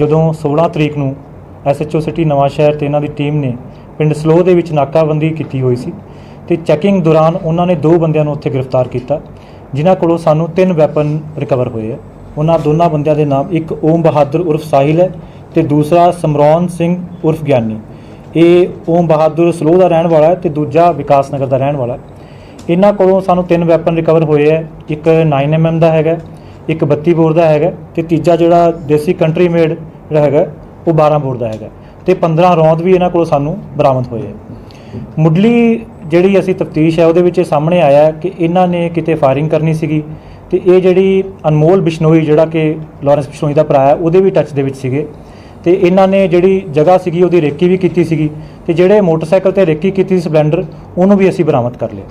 ਜਦੋਂ 16 ਤਰੀਕ ਨੂੰ ਐਸਐਚਓ ਸਿਟੀ ਨਵਾਂ ਸ਼ਹਿਰ ਤੇ ਇਹਨਾਂ ਦੀ ਟੀਮ ਨੇ ਪਿੰਡ ਸਲੋ ਦੇ ਵਿੱਚ ਨਾਕਾਬੰਦੀ ਕੀਤੀ ਹੋਈ ਸੀ ਤੇ ਚੈਕਿੰਗ ਦੌਰਾਨ ਉਹਨਾਂ ਨੇ ਦੋ ਬੰਦਿਆਂ ਨੂੰ ਉੱਥੇ ਗ੍ਰਿਫਤਾਰ ਕੀਤਾ, ਜਿਨ੍ਹਾਂ ਕੋਲੋਂ ਸਾਨੂੰ ਤਿੰਨ ਵੈਪਨ ਰਿਕਵਰ ਹੋਏ ਆ। ਉਹਨਾਂ ਦੋਨਾਂ ਬੰਦਿਆਂ ਦੇ ਨਾਮ ਇੱਕ ਓਮ ਬਹਾਦਰ ਉਰਫ ਸਾਹਿਲ ਹੈ ਤੇ ਦੂਸਰਾ ਸਮਰੌਨ ਸਿੰਘ ਉਰਫ ਗਿਆਨੀ। ਇਹ ਓਮ ਬਹਾਦਰ ਸਲੋ ਦਾ ਰਹਿਣ ਵਾਲਾ ਹੈ ਤੇ ਦੂਜਾ ਵਿਕਾਸ ਨਗਰ ਦਾ ਰਹਿਣ ਵਾਲਾ ਹੈ। ਇਹਨਾਂ ਕੋਲੋਂ ਸਾਨੂੰ ਤਿੰਨ ਵੈਪਨ ਰਿਕਵਰ ਹੋਏ ਹੈ ਇੱਕ 9mm ਦਾ ਹੈਗਾ ਇੱਕ 32 ਬੋਰ ਦਾ ਹੈਗਾ ਤੇ ਤੀਜਾ ਜਿਹੜਾ ਦੇਸੀ ਕੰਟਰੀ ਮੇਡ ਜਿਹੜਾ ਹੈਗਾ, ਉਹ 12 ਬੋਰ ਦਾ ਹੈਗਾ। ਤੇ 15 ਰੌਂਦ ਵੀ ਇਹਨਾਂ ਕੋਲੋਂ ਸਾਨੂੰ ਬਰਾਮਦ ਹੋਏ ਹੈ ਮੁੱਢਲੀ ਜਿਹੜੀ ਅਸੀਂ ਤਫਤੀਸ਼ ਹੈ, ਉਹਦੇ ਵਿੱਚ ਇਹ ਸਾਹਮਣੇ ਆਇਆ ਕਿ ਇਹਨਾਂ ਨੇ ਕਿਤੇ ਫਾਇਰਿੰਗ ਕਰਨੀ ਸੀਗੀ ਤੇ ਇਹ ਜਿਹੜੀ ਅਨਮੋਲ ਬਿਸ਼ਨੋਈ ਜਿਹੜਾ ਕਿ ਲਾਰੈਂਸ ਬਿਸ਼ਨੋਈ ਦਾ ਭਰਾ ਹੈ, ਉਹਦੇ ਵੀ ਟੱਚ ਦੇ ਵਿੱਚ ਸੀਗੇ। ਤੇ ਇਹਨਾਂ ਨੇ ਜਿਹੜੀ ਜਗ੍ਹਾ ਸੀਗੀ, ਉਹਦੀ ਰੇਕੀ ਵੀ ਕੀਤੀ ਸੀਗੀ ਤੇ ਜਿਹੜੇ ਮੋਟਰਸਾਈਕਲ ਤੇ ਰੇਕੀ ਕੀਤੀ ਸੀ ਸਪਲੈਂਡਰ, ਉਹਨੂੰ ਵੀ ਅਸੀਂ ਬਰਾਮਦ ਕਰ ਲਿਆ।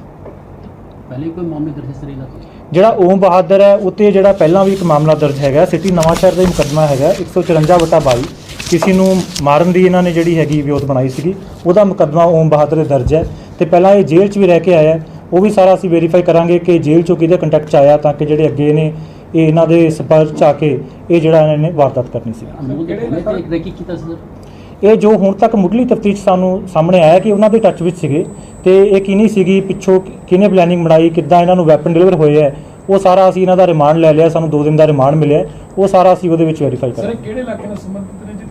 ਜਿਹੜਾ ਓਮ ਬਹਾਦਰ ਹੈ ਉਤੇ ਜਿਹੜਾ ਪਹਿਲਾਂ ਵੀ ਇੱਕ ਮਾਮਲਾ ਦਰਜ ਹੈਗਾ ਸਿਟੀ ਨਵਾਂਸ਼ਹਿਰ ਦਾ ਮੁਕਦਮਾ ਹੈਗਾ 154/22 ਕਿਸੇ ਨੂੰ ਮਾਰਨ ਦੀ ਇਹਨਾਂ ਨੇ ਜਿਹੜੀ ਹੈਗੀ ਵਿਉਤ ਬਣਾਈ ਸੀਗੀ ਉਹਦਾ ਮੁਕਦਮਾ ਓਮ ਬਹਾਦਰ ਦੇ ਦਰਜ ਹੈ। ਤੇ ਪਹਿਲਾਂ ਇਹ ਜੇਲ੍ਹ 'ਚ ਵੀ ਰਹਿ ਕੇ ਆਇਆ ਉਹ ਵੀ ਸਾਰਾ ਅਸੀਂ ਵੈਰੀਫਾਈ ਕਰਾਂਗੇ ਕਿ ਜੇਲ੍ਹ 'ਚੋਂ ਕਿਹਦੇ ਕੰਟੈਕਟ 'ਚ ਆਇਆ ਤਾਂ ਕਿ ਜਿਹੜੇ ਅੱਗੇ ਨੇ ਇਹ ਇਹਨਾਂ ਦੇ ਸਪਰਚ ਆ ਕੇ ਇਹ ਜਿਹੜਾ ਇਹਨਾਂ ਨੇ ਵਾਰਦਾਤ ਕਰਨੀ ਸੀ। ਇਹ ਜੋ ਹੁਣ ਤੱਕ ਮੁੱਢਲੀ ਤਫਤੀਸ਼ ਸਾਨੂੰ ਸਾਹਮਣੇ ਆਇਆ ਕਿ ਉਹਨਾਂ ਦੇ ਟੱਚ ਵਿੱਚ ਸੀਗੇ ਤੇ ਇਹ ਕਿਹਨੀ ਸੀਗੀ ਪਿੱਛੋਂ ਕਿਹਨੇ ਪਲੈਨਿੰਗ ਬਣਾਈ ਕਿੱਦਾਂ ਇਹਨਾਂ ਨੂੰ ਵੈਪਨ ਡਿਲੀਵਰ ਹੋਏ ਹੈ ਉਹ ਸਾਰਾ ਅਸੀਂ ਇਹਨਾਂ ਦਾ ਰਿਮਾਂਡ ਲੈ ਲਿਆ ਸਾਨੂੰ 2 ਦਿਨ ਦਾ ਰਿਮਾਂਡ ਮਿਲਿਆ ਉਹ ਸਾਰਾ ਅਸੀਂ ਉਹਦੇ ਵਿੱਚ ਵੈਰੀਫਾਈ ਸਰ ਕਰਾਂਗੇ ਇਹ ਕਿਹੜੇ ਇਲਾਕੇ ਨਾਲ ਸੰਬੰਧਿਤ ਨੇ ਜੀ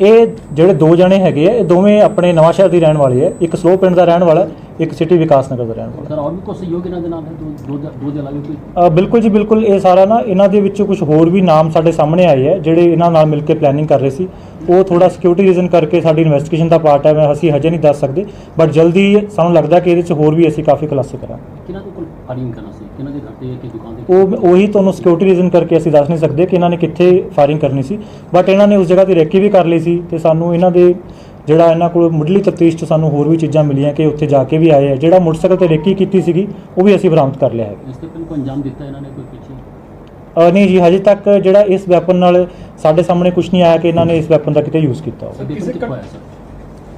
ਇਹ ਜਿਹੜੇ ਦੋ ਜਣੇ ਹੈਗੇ ਆ ਇਹ ਦੋਵੇਂ ਆਪਣੇ ਨਵਾਂ ਸ਼ਹਿਰ ਦੇ ਰਹਿਣ ਵਾਲੇ ਆ ਇੱਕ ਸਲੋ ਪਿੰਡ ਦਾ ਰਹਿਣ ਵਾਲਾ ਇੱਕ ਸਿਟੀ ਵਿਕਾਸ ਨਗਰ ਦਾ ਰਹਿਣ ਵਾਲਾ। ਸਰ ਔਰ ਵੀ ਕੋਈ ਸਹਿਯੋਗ ਇਹਨਾਂ ਦੇ ਨਾਮ ਹੈ? ਦੋ ਦੋ ਦੋ ਦੇ ਕੋਈ? ਅ, ਬਿਲਕੁਲ ਜੀ ਬਿਲਕੁਲ। ਇਹ ਸਾਰਾ ਨਾ ਇਹਨਾਂ ਦੇ ਵਿੱਚੋਂ ਕੁਝ ਹੋਰ ਵੀ ਨਾਮ ਸਾਡੇ ਸਾਹਮਣੇ ਆਏ ਹੈ ਜਿਹੜੇ ਇਹਨਾਂ ਨਾਲ ਮਿਲ ਕੇ ਪਲੈਨਿੰਗ ਕਰ ਰਹੇ ਸੀ। ਉਹ ਥੋੜਾ ਸਿਕਿਉਰਿਟੀ ਰੀਜ਼ਨ ਕਰਕੇ ਸਾਡੀ ਇਨਵੈਸਟੀਗੇਸ਼ਨ ਦਾ ਪਾਰਟ ਹੈ ਅਸੀਂ ਹਜੇ ਨਹੀਂ ਦੱਸ ਸਕਦੇ। ਬਟ ਜਲਦੀ ਸਾਨੂੰ ਲੱਗਦਾ ਕਿ ਇਹਦੇ 'ਚ ਹੋਰ ਵੀ ਅਸੀਂ ਕਾਫੀ ਖੁਲਾਸੇ ਕਰਾਂ ਕਿਹਨਾਂ ਕੋਲ ਫਾਇਰਿੰਗ ਕਰਨਾ ਸੀ? ਕਿਹਨਾਂ ਦੇ ਘਰ ਤੇ ਕਿ ਦੁਕਾਨ ਦੇ? ਉਹ ਉਹੀ ਤੁਹਾਨੂੰ ਸਿਕਿਉਰਿਟੀ ਰੀਜ਼ਨ ਕਰਕੇ ਅਸੀਂ ਦੱਸ ਨਹੀਂ ਸਕਦੇ ਕਿ ਇਹਨਾਂ ਨੇ ਕਿੱਥੇ ਫਾਇਰਿੰਗ ਕਰਨੀ ਸੀ। ਬਟ ਇਹਨਾਂ ਨੇ ਉਸ ਜਗ੍ਹਾ ਤੇ ਰੇਕੀ ਵੀ ਕਰ ਲਈ ਸੀ ਤੇ ਸਾਨੂੰ ਇਹਨਾਂ ਦੇ ਜਿਹੜਾ ਇਹਨਾਂ ਕੋਲ ਮੁੱਢਲੀ ਤਫਤੀਸ਼ 'ਚ ਸਾਨੂੰ ਹੋਰ ਵੀ ਚੀਜ਼ਾਂ ਮਿਲੀਆਂ ਕਿ ਉੱਥੇ ਜਾ ਕੇ ਵੀ ਆਏ ਆ। ਜਿਹੜਾ ਮੋਟਰਸਾਈਕਲ ਤੇ ਰੇਕੀ ਕੀਤੀ ਸੀਗੀ ਉਹ ਵੀ ਅਸੀਂ ਬਰਾਮਦ ਕਰ ਲਿਆ ਹੈ ਇਸ ਤੇ ਕੋਈ ਅੰਜਾਮ ਦਿੱਤਾ ਇਹਨਾਂ ਨੇ ਕੋਈ ਪਿੱਛੇ? ਨਹੀਂ ਜੀ ਹਜੇ ਤੱਕ ਜਿਹੜਾ ਇਸ ਵੈਪਨ ਨਾਲ ਸਾਡੇ ਸਾਹਮਣੇ ਕੁਝ ਨਹੀਂ ਆਇਆ ਕਿ ਇਹਨਾਂ ਨੇ ਇਸ ਵੈਪਨ ਦਾ ਕਿਤੇ ਯੂਜ਼ ਕੀਤਾ ਹੋਵੇ।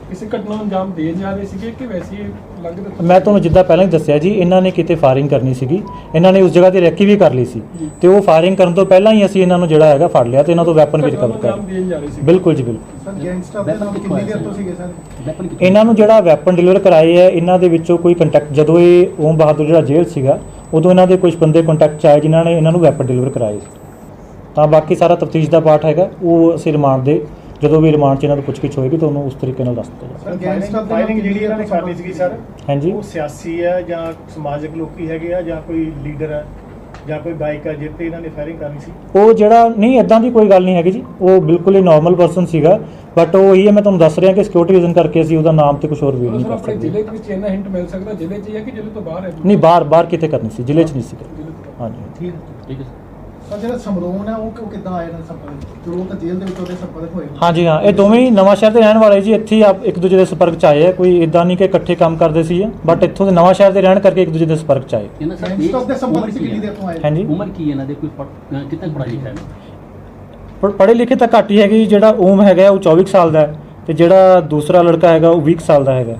ਕਿਸੇ ਘਟਨਾ ਨੂੰ ਅੰਜਾਮ ਦੇ ਜਾ ਰਹੇ ਸੀਗੇ ਕਿ ਵੈਸੇ ਲੰਘ ਮੈਂ ਤੁਹਾਨੂੰ ਜਿੱਦਾਂ ਪਹਿਲਾਂ ਹੀ ਦੱਸਿਆ ਜੀ ਇਹਨਾਂ ਨੇ ਕਿਤੇ ਫਾਇਰਿੰਗ ਕਰਨੀ ਸੀਗੀ। ਇਹਨਾਂ ਨੇ ਉਸ ਜਗ੍ਹਾ ਤੇ ਰੈਕੀ ਵੀ ਕਰ ਲਈ ਸੀ। ਤੇ ਉਹ ਫਾਇਰਿੰਗ ਕਰਨ ਤੋਂ ਪਹਿਲਾਂ ਹੀ ਅਸੀਂ ਇਹਨਾਂ ਨੂੰ ਜਿਹੜਾ ਹੈਗਾ ਫੜ ਲਿਆ ਤੇ ਇਹਨਾਂ ਤੋਂ ਵੈਪਨ ਵੀ ਰਿਕਵਰ ਕਰ ਲਏ ਬਿਲਕੁਲ ਜੀ ਬਿਲਕੁਲ। ਇਹਨਾਂ ਨੂੰ ਜਿਹੜਾ ਵੈਪਨ ਡਿਲੀਵਰ ਕਰਾਏ ਹੈ ਇਹਨਾਂ ਦੇ ਵਿੱਚੋਂ ਕੋਈ ਕੰਟੈਕਟ ਜਦੋਂ ਇਹ ਓਮ ਬਹਾਦਰ ਜਿਹੜਾ ਜੇਲ੍ਹ ਸੀਗਾ ਉਦੋਂ ਇਹਨਾਂ ਦੇ ਕੁਝ ਬੰਦੇ ਕੰਟੈਕਟ ਚ ਆਏ ਜਿਨ੍ਹਾਂ ਨੇ ਇਹਨਾਂ ਨੂੰ ਵੈਪਨ ਡਿਲੀਵਰ ਕਰਾਏ ਤਾਂ ਬਾਕੀ ਸਾਰਾ ਤਫਤੀਸ਼ ਦਾ ਪਾਠ ਹੈਗਾ ਉਹ ਅਸੀਂ ਰਿਮਾਂਡ ਦੇ ਜਦੋਂ ਵੀ ਰਿਮਾਂਡ 'ਚ ਇਹਨਾਂ ਤੋਂ ਪੁੱਛਗਿੱਛ ਹੋਏਗੀ ਤੁਹਾਨੂੰ ਉਸ ਤਰੀਕੇ ਨਾਲ ਦੱਸ ਦਿੱਤਾ ਜਾਵੇਗਾ ਫਾਇਰਿੰਗ ਜਿਹੜੀ ਇਹਨਾਂ ਨੇ ਕਰਨੀ ਸੀਗੀ ਸਰ ਹਾਂਜੀ। ਉਹ ਸਿਆਸੀ ਹੈ ਜਾਂ ਸਮਾਜਿਕ ਲੋਕੀ ਹੈਗੇ ਆ ਜਾਂ ਕੋਈ ਲੀਡਰ ਹੈ ਜਾਂ ਕੋਈ ਬਾਈਕ ਆ ਜਿੱਤੇ ਇਹਨਾਂ ਨੇ ਫਾਇਰਿੰਗ ਕਰਨੀ ਸੀ? ਉਹ ਜਿਹੜਾ ਨਹੀਂ ਇਦਾਂ ਦੀ ਕੋਈ ਗੱਲ ਨਹੀਂ ਹੈਗੀ ਜੀ। ਉਹ ਬਿਲਕੁਲ ਹੀ ਨਾਰਮਲ ਪਰਸਨ ਸੀਗਾ। ਬਟ ਉਹ ਇਹੀ ਹੈ ਮੈਂ ਤੁਹਾਨੂੰ ਦੱਸ ਰਿਹਾ ਕਿ ਸਿਕਿਉਰਿਟੀ ਰੀਜ਼ਨ ਕਰਕੇ ਅਸੀਂ ਉਹਦਾ ਨਾਮ ਤੇ ਕੁਝ ਹੋਰ ਵੀ ਨਹੀਂ ਕਰ ਸਕਦੇ। ਜ਼ਿਲ੍ਹੇ ਵਿੱਚ ਇੰਨਾ ਹਿੰਟ ਮਿਲ ਸਕਦਾ ਜ਼ਿਲ੍ਹੇ 'ਚ ਹੈ ਕਿ ਜ਼ਿਲ੍ਹੇ ਤੋਂ ਬਾਹਰ ਹੈ? ਨਹੀਂ ਬਾਹਰ ਬਾਹਰ ਕਿਤੇ ਕਰਨੀ ਸੀ ਜ਼ਿਲ੍ਹੇ 'ਚ ਨਹੀਂ ਸੀਗਾ। ਹਾਂਜੀ। ਠੀਕ ਠੀਕ ਹੈ ਹਾਂਜੀ ਹਾਂ ਇਹ ਦੋਵੇਂ ਹੀ ਨਵਾਂ ਸ਼ਹਿਰ ਦੇ ਰਹਿਣ ਵਾਲੇ ਜੀ। ਇੱਥੇ ਆਪ ਇੱਕ ਦੂਜੇ ਦੇ ਸੰਪਰਕ ਚ ਆਏ ਆ। ਕੋਈ ਇਦਾਂ ਨਹੀਂ ਕਿ ਇਕੱਠੇ ਕੰਮ ਕਰਦੇ ਸੀ ਬਟ ਇੱਥੋਂ ਦੇ ਨਵਾਂ ਸ਼ਹਿਰ ਦੇ ਰਹਿਣ ਕਰਕੇ ਇੱਕ ਦੂਜੇ ਦੇ ਸੰਪਰਕ ਚ ਆਏ। ਹਾਂਜੀ। ਉਮਰ ਕੀ ਇਹਨਾਂ ਦੇ? ਕੋਈ ਕਿੰਨਾ ਪੜਾ ਲਿਖਿਆ ਹੈ ਪੜੇ ਲਿਖੇ ਤਾਂ ਘੱਟ ਹੀ ਹੈਗੇ ਜਿਹੜਾ ਓਮ ਹੈਗਾ ਉਹ 24 ਸਾਲ ਦਾ ਤੇ ਜਿਹੜਾ ਦੂਸਰਾ ਲੜਕਾ ਹੈਗਾ ਉਹ 20 ਸਾਲ ਦਾ ਹੈਗਾ।